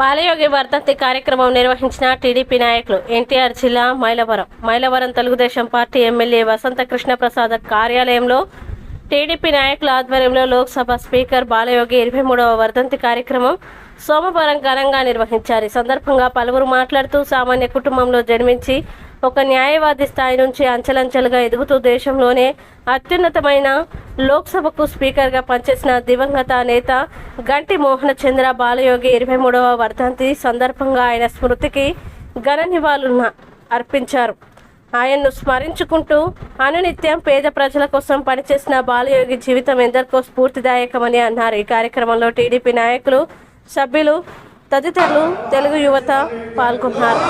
బాలయోగి వర్ధంతి కార్యక్రమం నిర్వహించిన టీడీపీ నాయకులు ఎన్టీఆర్ జిల్లా మైలవరం. మైలవరం తెలుగుదేశం పార్టీ ఎమ్మెల్యే వసంత కృష్ణప్రసాద్ కార్యాలయంలో టీడీపీ నాయకుల ఆధ్వర్యంలో లోక్సభ స్పీకర్ బాలయోగి ఇరవై మూడవ వర్ధంతి కార్యక్రమం సోమవారం ఘనంగా నిర్వహించారు. ఈ సందర్భంగా పలువురు మాట్లాడుతూ సామాన్య కుటుంబంలో జన్మించి ఒక న్యాయవాది స్థాయి నుంచి అంచెలంచెలుగా ఎదుగుతూ దేశంలోనే అత్యున్నతమైన లోక్సభకు స్పీకర్గా పనిచేసిన దివంగత నేత గంటి మోహన చంద్ర బాలయోగి ఇరవై మూడవ వర్ధంతి సందర్భంగా ఆయన స్మృతికి ఘన నివాళులను అర్పించారు. ఆయన్ను స్మరించుకుంటూ అనునిత్యం పేద ప్రజల కోసం పనిచేసిన బాలయోగి జీవితం ఎందరికో స్ఫూర్తిదాయకమని అన్నారు. ఈ కార్యక్రమంలో టీడీపీ నాయకులు సభ్యులు తదితరులు తెలుగు యువత పాల్గొన్నారు.